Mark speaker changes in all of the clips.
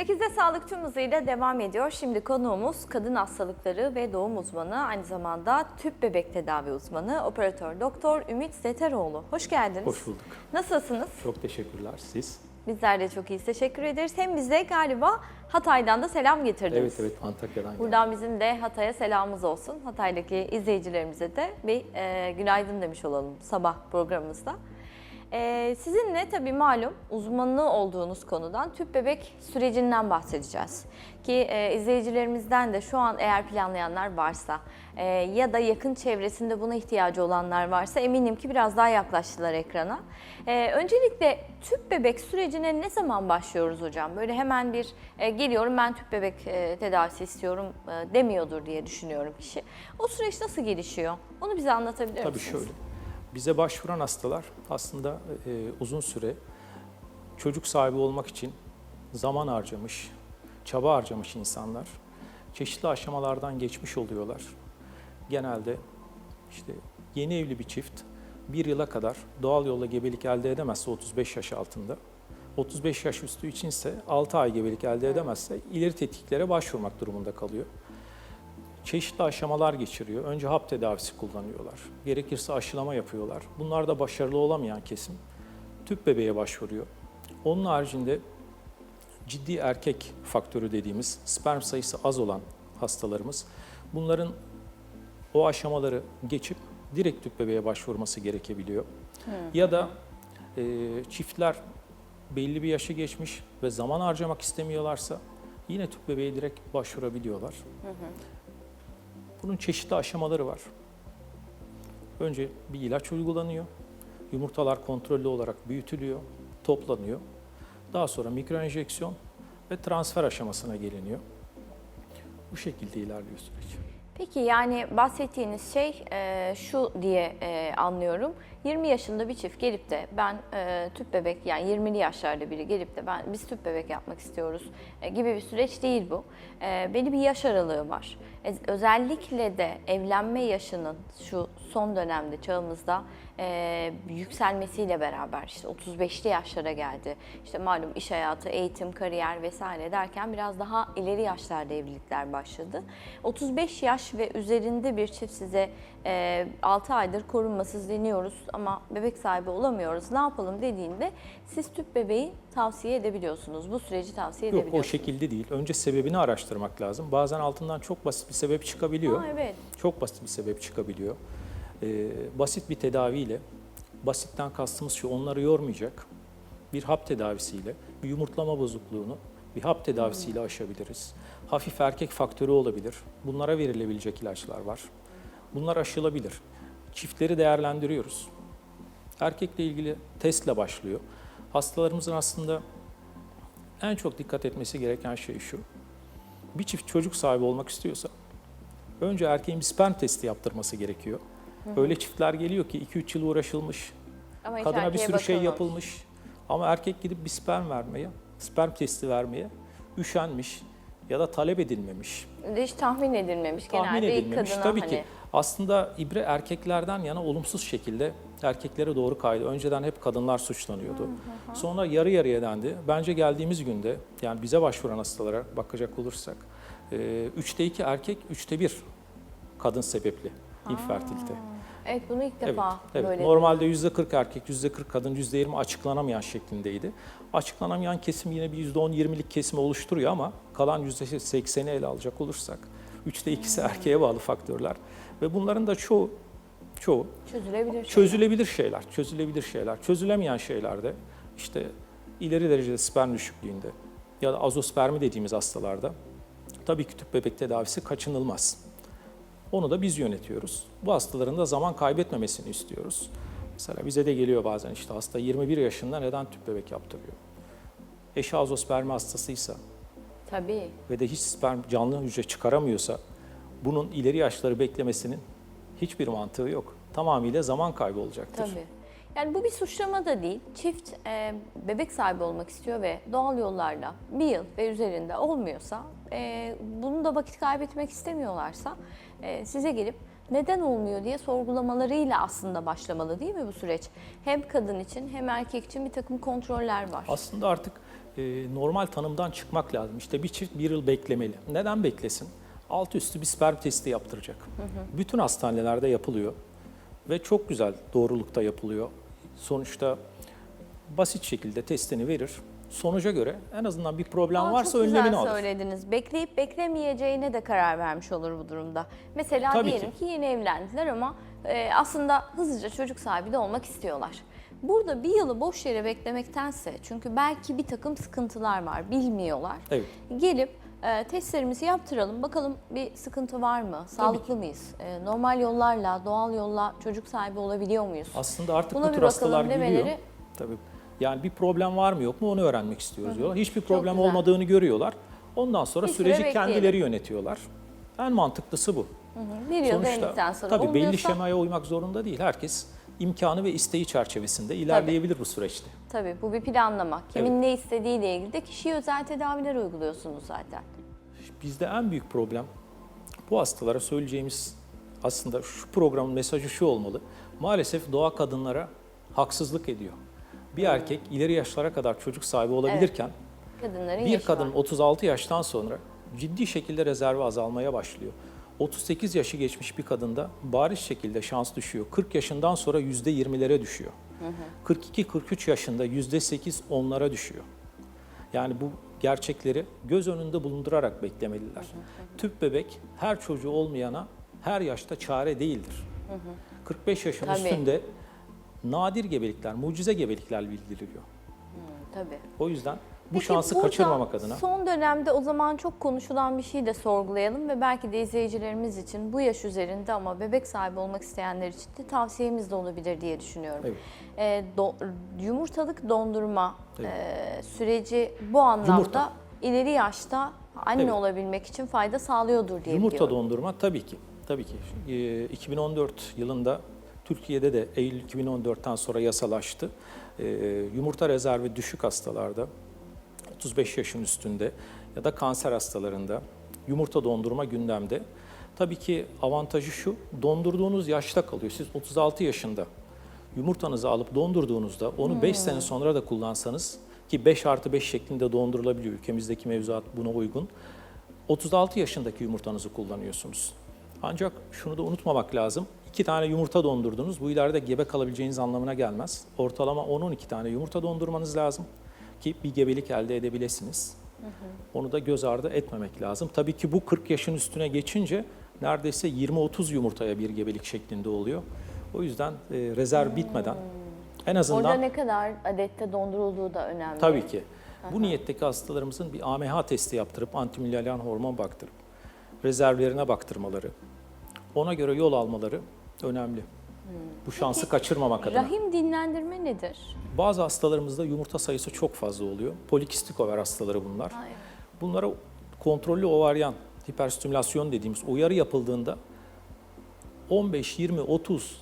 Speaker 1: 8'de sağlık tüm hızıyla devam ediyor. Şimdi konuğumuz kadın hastalıkları ve doğum uzmanı, aynı zamanda tüp bebek tedavi uzmanı, operatör doktor Ümit Zeteroğlu. Hoş geldiniz.
Speaker 2: Hoş bulduk.
Speaker 1: Nasılsınız?
Speaker 2: Çok teşekkürler. Siz?
Speaker 1: Bizler de çok iyiyiz. Teşekkür ederiz. Hem bize galiba Hatay'dan da selam getirdiniz.
Speaker 2: Evet evet Antakya'dan geldim.
Speaker 1: Buradan bizim de Hatay'a selamımız olsun. Hatay'daki izleyicilerimize de bir e, günaydın demiş olalım sabah programımızda. E, sizinle tabii malum uzmanlığı olduğunuz konudan tüp bebek sürecinden bahsedeceğiz. Ki e, izleyicilerimizden de şu an eğer planlayanlar varsa e, ya da yakın çevresinde buna ihtiyacı olanlar varsa eminim ki biraz daha yaklaştılar ekrana. E, öncelikle tüp bebek sürecine ne zaman başlıyoruz hocam? Böyle hemen bir e, geliyorum ben tüp bebek e, tedavisi istiyorum e, demiyordur diye düşünüyorum kişi. O süreç nasıl gelişiyor? Onu bize anlatabilir
Speaker 2: Tabii
Speaker 1: misiniz?
Speaker 2: şöyle. Bize başvuran hastalar aslında e, uzun süre çocuk sahibi olmak için zaman harcamış, çaba harcamış insanlar. Çeşitli aşamalardan geçmiş oluyorlar. Genelde işte yeni evli bir çift bir yıla kadar doğal yolla gebelik elde edemezse 35 yaş altında, 35 yaş üstü içinse 6 ay gebelik elde edemezse ileri tetkiklere başvurmak durumunda kalıyor. Çeşitli aşamalar geçiriyor. Önce hap tedavisi kullanıyorlar. Gerekirse aşılama yapıyorlar. Bunlar da başarılı olamayan kesim tüp bebeğe başvuruyor. Onun haricinde ciddi erkek faktörü dediğimiz sperm sayısı az olan hastalarımız bunların o aşamaları geçip direkt tüp bebeğe başvurması gerekebiliyor. Ya da e, çiftler belli bir yaşı geçmiş ve zaman harcamak istemiyorlarsa yine tüp bebeğe direkt başvurabiliyorlar. Bunun çeşitli aşamaları var. Önce bir ilaç uygulanıyor. Yumurtalar kontrollü olarak büyütülüyor, toplanıyor. Daha sonra mikroenjeksiyon ve transfer aşamasına geliniyor. Bu şekilde ilerliyor süreç.
Speaker 1: Peki yani bahsettiğiniz şey e, şu diye e, anlıyorum. 20 yaşında bir çift gelip de ben e, tüp bebek yani 20'li yaşlarda biri gelip de ben biz tüp bebek yapmak istiyoruz e, gibi bir süreç değil bu. E, belli bir yaş aralığı var. E, özellikle de evlenme yaşının şu son dönemde çağımızda e, yükselmesiyle beraber işte 35'li yaşlara geldi. İşte malum iş hayatı, eğitim, kariyer vesaire derken biraz daha ileri yaşlarda evlilikler başladı. 35 yaş ve üzerinde bir çift size e, 6 aydır korunmasız deniyoruz ama bebek sahibi olamıyoruz. Ne yapalım dediğinde siz tüp bebeği tavsiye edebiliyorsunuz. Bu süreci tavsiye
Speaker 2: Yok o
Speaker 1: edebiliyorsunuz.
Speaker 2: şekilde değil. Önce sebebini araştırmak lazım. Bazen altından çok basit bir sebep çıkabiliyor.
Speaker 1: Aa, evet.
Speaker 2: Çok basit bir sebep çıkabiliyor. Ee, basit bir tedaviyle, basitten kastımız şu onları yormayacak bir hap tedavisiyle bir yumurtlama bozukluğunu bir hap tedavisiyle aşabiliriz. Hafif erkek faktörü olabilir. Bunlara verilebilecek ilaçlar var. Bunlar aşılabilir. Çiftleri değerlendiriyoruz. Erkekle ilgili testle başlıyor. Hastalarımızın aslında en çok dikkat etmesi gereken şey şu. Bir çift çocuk sahibi olmak istiyorsa önce erkeğin bir sperm testi yaptırması gerekiyor. Öyle çiftler geliyor ki 2-3 yıl uğraşılmış,
Speaker 1: Ama
Speaker 2: kadına bir sürü şey
Speaker 1: bakılmamış.
Speaker 2: yapılmış. Ama erkek gidip bir sperm vermeye, sperm testi vermeye üşenmiş ya da talep edilmemiş.
Speaker 1: Hiç tahmin edilmemiş.
Speaker 2: Tahmin
Speaker 1: Genelde
Speaker 2: edilmemiş.
Speaker 1: kadına
Speaker 2: Tabii
Speaker 1: hani
Speaker 2: ki aslında ibre erkeklerden yana olumsuz şekilde erkeklere doğru kaydı. Önceden hep kadınlar suçlanıyordu. Sonra yarı yarıya dendi. Bence geldiğimiz günde yani bize başvuran hastalara bakacak olursak e, üçte iki erkek, üçte bir kadın sebepli infertilite.
Speaker 1: Evet bunu ilk
Speaker 2: Evet,
Speaker 1: defa
Speaker 2: evet.
Speaker 1: böyle
Speaker 2: Normalde yüzde 40 erkek, yüzde 40 kadın, yüzde 20 açıklanamayan şeklindeydi. Açıklanamayan kesim yine bir yüzde 10-20'lik kesimi oluşturuyor ama kalan yüzde 80'i ele alacak olursak, üçte ikisi erkeğe bağlı faktörler ve bunların da çoğu çoğu
Speaker 1: çözülebilir. şeyler.
Speaker 2: çözülebilir şeyler, çözülebilir şeyler. Çözülemeyen şeylerde işte ileri derecede sperm düşüklüğünde ya da azospermi dediğimiz hastalarda tabii ki tüp bebek tedavisi kaçınılmaz. Onu da biz yönetiyoruz. Bu hastaların da zaman kaybetmemesini istiyoruz. Mesela bize de geliyor bazen işte hasta 21 yaşında neden tüp bebek yaptırıyor? Eşi azospermi hastasıysa
Speaker 1: Tabii.
Speaker 2: ve de hiç sperm canlı hücre çıkaramıyorsa bunun ileri yaşları beklemesinin hiçbir mantığı yok. Tamamıyla zaman kaybı olacaktır.
Speaker 1: Tabii. Yani bu bir suçlama da değil. Çift e, bebek sahibi olmak istiyor ve doğal yollarla bir yıl ve üzerinde olmuyorsa, e, bunu da vakit kaybetmek istemiyorlarsa e, size gelip neden olmuyor diye sorgulamalarıyla aslında başlamalı değil mi bu süreç? Hem kadın için hem erkek için bir takım kontroller var.
Speaker 2: Aslında artık e, normal tanımdan çıkmak lazım. İşte bir çift bir yıl beklemeli. Neden beklesin? Altı üstü bir sperm testi yaptıracak. Bütün hastanelerde yapılıyor ve çok güzel doğrulukta yapılıyor. Sonuçta basit şekilde testini verir. Sonuca göre en azından bir problem
Speaker 1: Aa,
Speaker 2: varsa
Speaker 1: çok
Speaker 2: önlemini
Speaker 1: güzel
Speaker 2: alır.
Speaker 1: söylediniz. Bekleyip beklemeyeceğine de karar vermiş olur bu durumda. Mesela
Speaker 2: Tabii
Speaker 1: diyelim
Speaker 2: ki.
Speaker 1: ki. yeni evlendiler ama e, aslında hızlıca çocuk sahibi de olmak istiyorlar. Burada bir yılı boş yere beklemektense çünkü belki bir takım sıkıntılar var bilmiyorlar.
Speaker 2: Evet.
Speaker 1: Gelip e, testlerimizi yaptıralım bakalım bir sıkıntı var mı? Sağlıklı mıyız? E, normal yollarla, doğal yolla çocuk sahibi olabiliyor muyuz?
Speaker 2: Aslında artık
Speaker 1: Buna
Speaker 2: bu tür hastalar geliyor. Tabii. Yani bir problem var mı yok mu onu öğrenmek istiyoruz diyorlar. Hiçbir problem olmadığını görüyorlar. Ondan sonra
Speaker 1: Bir süre
Speaker 2: süreci
Speaker 1: bekleyelim.
Speaker 2: kendileri yönetiyorlar. En mantıklısı bu.
Speaker 1: Bir yıl denedikten sonra
Speaker 2: tabii belli şemaya uymak zorunda değil. Herkes imkanı ve isteği çerçevesinde ilerleyebilir bu süreçte.
Speaker 1: Tabii bu bir planlama. Kimin ne istediğiyle ilgili de kişiye özel tedaviler uyguluyorsunuz zaten.
Speaker 2: Bizde en büyük problem bu hastalara söyleyeceğimiz aslında şu programın mesajı şu olmalı. Maalesef doğa kadınlara haksızlık ediyor. Bir erkek ileri yaşlara kadar çocuk sahibi olabilirken
Speaker 1: Kadınların
Speaker 2: bir kadın
Speaker 1: var.
Speaker 2: 36 yaştan sonra ciddi şekilde rezervi azalmaya başlıyor. 38 yaşı geçmiş bir kadında bariz şekilde şans düşüyor. 40 yaşından sonra %20'lere düşüyor. 42-43 yaşında %8 onlara düşüyor. Yani bu gerçekleri göz önünde bulundurarak beklemeliler. Tüp bebek her çocuğu olmayana her yaşta çare değildir. 45 yaşın
Speaker 1: Tabii.
Speaker 2: üstünde nadir gebelikler, mucize gebelikler bildiriliyor.
Speaker 1: Tabii.
Speaker 2: O yüzden bu
Speaker 1: Peki
Speaker 2: şansı kaçırmamak adına
Speaker 1: Son dönemde o zaman çok konuşulan bir şeyi de sorgulayalım ve belki de izleyicilerimiz için bu yaş üzerinde ama bebek sahibi olmak isteyenler için de tavsiyemiz de olabilir diye düşünüyorum.
Speaker 2: Evet.
Speaker 1: Ee, do- yumurtalık dondurma
Speaker 2: Evet.
Speaker 1: e, süreci bu anlamda
Speaker 2: Yumurta.
Speaker 1: ileri yaşta anne
Speaker 2: Evet.
Speaker 1: olabilmek için fayda sağlıyordur diye
Speaker 2: Yumurta
Speaker 1: biliyorum.
Speaker 2: dondurma tabii ki. Tabii ki. Ee, 2014 yılında Türkiye'de de Eylül 2014'ten sonra yasalaştı. Ee, yumurta rezervi düşük hastalarda 35 yaşın üstünde ya da kanser hastalarında yumurta dondurma gündemde. Tabii ki avantajı şu, dondurduğunuz yaşta kalıyor. Siz 36 yaşında yumurtanızı alıp dondurduğunuzda onu 5 sene sonra da kullansanız ki 5 artı 5 şeklinde dondurulabiliyor. Ülkemizdeki mevzuat buna uygun. 36 yaşındaki yumurtanızı kullanıyorsunuz. Ancak şunu da unutmamak lazım. İki tane yumurta dondurdunuz. Bu ileride gebe kalabileceğiniz anlamına gelmez. Ortalama 10-12 tane yumurta dondurmanız lazım ki bir gebelik elde edebilesiniz. Onu da göz ardı etmemek lazım. Tabii ki bu 40 yaşın üstüne geçince neredeyse 20-30 yumurtaya bir gebelik şeklinde oluyor. O yüzden e, rezerv bitmeden en azından
Speaker 1: Orada ne kadar adette dondurulduğu da önemli.
Speaker 2: Tabii ki. Bu niyetteki hastalarımızın bir AMH testi yaptırıp antimüllalen hormon baktırıp rezervlerine baktırmaları, ona göre yol almaları önemli. Bu şansı kaçırmamak adına.
Speaker 1: Rahim dinlendirme nedir?
Speaker 2: Bazı hastalarımızda yumurta sayısı çok fazla oluyor. Polikistik over hastaları bunlar.
Speaker 1: Hayır.
Speaker 2: Bunlara kontrollü ovaryan hiperstimülasyon dediğimiz uyarı yapıldığında 15, 20, 30,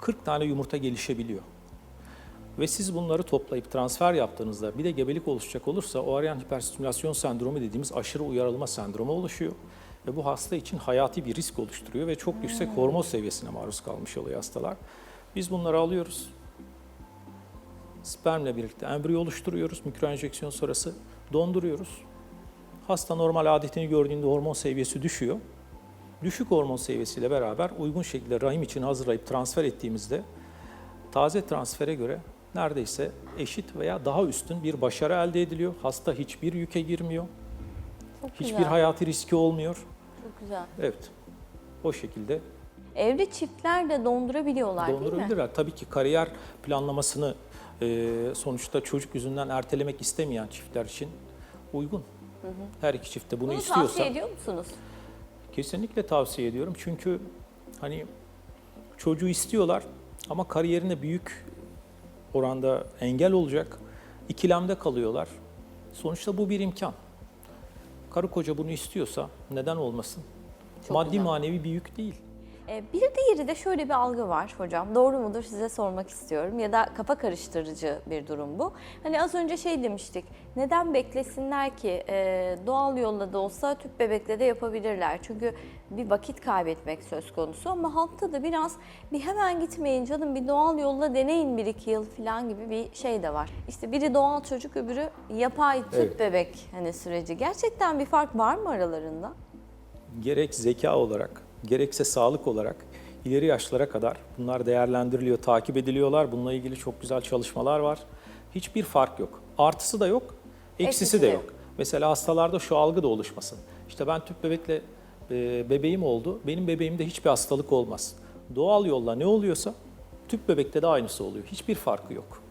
Speaker 2: 40 tane yumurta gelişebiliyor. Ve siz bunları toplayıp transfer yaptığınızda bir de gebelik oluşacak olursa ovaryan hiperstimülasyon sendromu dediğimiz aşırı uyarılma sendromu oluşuyor. Ve bu hasta için hayati bir risk oluşturuyor ve çok yüksek hormon seviyesine maruz kalmış oluyor hastalar. Biz bunları alıyoruz. Spermle birlikte embriyo oluşturuyoruz mikroenjeksiyon sonrası donduruyoruz. Hasta normal adetini gördüğünde hormon seviyesi düşüyor. Düşük hormon seviyesiyle beraber uygun şekilde rahim için hazırlayıp transfer ettiğimizde taze transfere göre neredeyse eşit veya daha üstün bir başarı elde ediliyor. Hasta hiçbir yüke girmiyor.
Speaker 1: Çok
Speaker 2: Hiçbir
Speaker 1: güzel.
Speaker 2: hayati riski olmuyor.
Speaker 1: Çok güzel.
Speaker 2: Evet. O şekilde
Speaker 1: Evli çiftler de dondurabiliyorlar değil mi?
Speaker 2: dondurabilirler. Tabii ki kariyer planlamasını e, sonuçta çocuk yüzünden ertelemek istemeyen çiftler için uygun. Her iki çift de bunu,
Speaker 1: Bunu
Speaker 2: istiyorsa
Speaker 1: tavsiye ediyor musunuz?
Speaker 2: kesinlikle tavsiye ediyorum. Çünkü hani çocuğu istiyorlar ama kariyerine büyük oranda engel olacak. İkilemde kalıyorlar. Sonuçta bu bir imkan. Karı koca bunu istiyorsa neden olmasın?
Speaker 1: Çok
Speaker 2: Maddi
Speaker 1: güzel.
Speaker 2: manevi bir yük değil.
Speaker 1: E, Bir diğeri de şöyle bir algı var hocam. Doğru mudur size sormak istiyorum ya da kafa karıştırıcı bir durum bu. Hani az önce şey demiştik. Neden beklesinler ki E, doğal yolla da olsa tüp bebekle de yapabilirler. Çünkü bir vakit kaybetmek söz konusu ama halkta da biraz bir hemen gitmeyin canım bir doğal yolla deneyin bir iki yıl falan gibi bir şey de var. İşte biri doğal çocuk öbürü yapay tüp
Speaker 2: Evet.
Speaker 1: bebek hani süreci. Gerçekten bir fark var mı aralarında?
Speaker 2: gerek zeka olarak, gerekse sağlık olarak ileri yaşlara kadar bunlar değerlendiriliyor, takip ediliyorlar. Bununla ilgili çok güzel çalışmalar var. Hiçbir fark yok. Artısı da yok, eksisi
Speaker 1: Eksisi
Speaker 2: de
Speaker 1: de
Speaker 2: yok. Mesela hastalarda şu algı da oluşmasın. İşte ben tüp bebekle e, bebeğim oldu, benim bebeğimde hiçbir hastalık olmaz. Doğal yolla ne oluyorsa tüp bebekte de aynısı oluyor. Hiçbir farkı yok.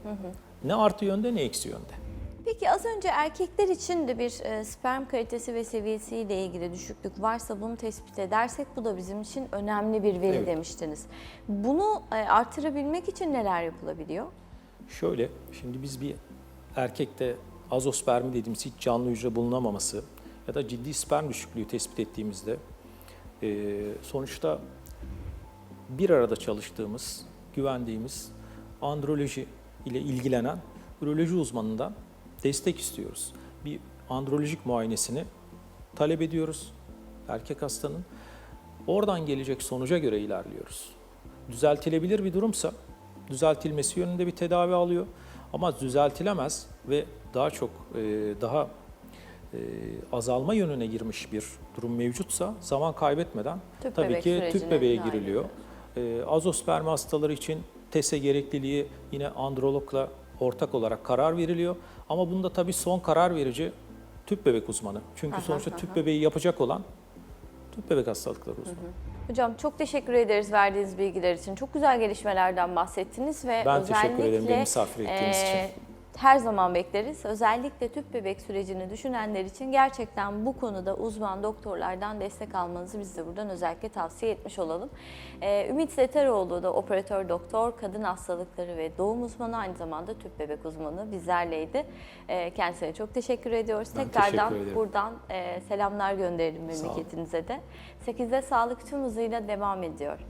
Speaker 2: Ne artı yönde ne eksi yönde.
Speaker 1: Peki az önce erkekler için de bir e, sperm kalitesi ve seviyesiyle ilgili düşüklük varsa bunu tespit edersek bu da bizim için önemli bir veri
Speaker 2: Evet.
Speaker 1: demiştiniz. Bunu e, artırabilmek için neler yapılabiliyor?
Speaker 2: Şöyle, şimdi biz bir erkekte azospermi dediğimiz hiç canlı hücre bulunamaması ya da ciddi sperm düşüklüğü tespit ettiğimizde e, sonuçta bir arada çalıştığımız, güvendiğimiz androloji ile ilgilenen üroloji uzmanından destek istiyoruz. Bir androlojik muayenesini talep ediyoruz erkek hastanın. Oradan gelecek sonuca göre ilerliyoruz. Düzeltilebilir bir durumsa düzeltilmesi yönünde bir tedavi alıyor. Ama düzeltilemez ve daha çok e, daha e, azalma yönüne girmiş bir durum mevcutsa zaman kaybetmeden
Speaker 1: Tüp
Speaker 2: tabii ki tüp bebeğe giriliyor. E, azospermi hastaları için TESE gerekliliği yine andrologla ortak olarak karar veriliyor. Ama bunda tabii son karar verici tüp bebek uzmanı. Çünkü
Speaker 1: Aha,
Speaker 2: sonuçta
Speaker 1: aha.
Speaker 2: tüp bebeği yapacak olan tüp bebek hastalıkları uzmanı.
Speaker 1: Hocam çok teşekkür ederiz verdiğiniz bilgiler için. Çok güzel gelişmelerden bahsettiniz ve
Speaker 2: Ben
Speaker 1: özellikle
Speaker 2: teşekkür ederim beni misafir ettiğiniz için.
Speaker 1: Her zaman bekleriz. Özellikle tüp bebek sürecini düşünenler için gerçekten bu konuda uzman doktorlardan destek almanızı biz de buradan özellikle tavsiye etmiş olalım. Ee, Ümit Zeteroğlu da operatör doktor, kadın hastalıkları ve doğum uzmanı aynı zamanda tüp bebek uzmanı bizlerleydi. Ee, kendisine çok teşekkür ediyoruz.
Speaker 2: Ben
Speaker 1: Tekrardan
Speaker 2: teşekkür ederim.
Speaker 1: buradan e, selamlar gönderelim memleketinize de. 8'de sağlık tüm hızıyla devam ediyor.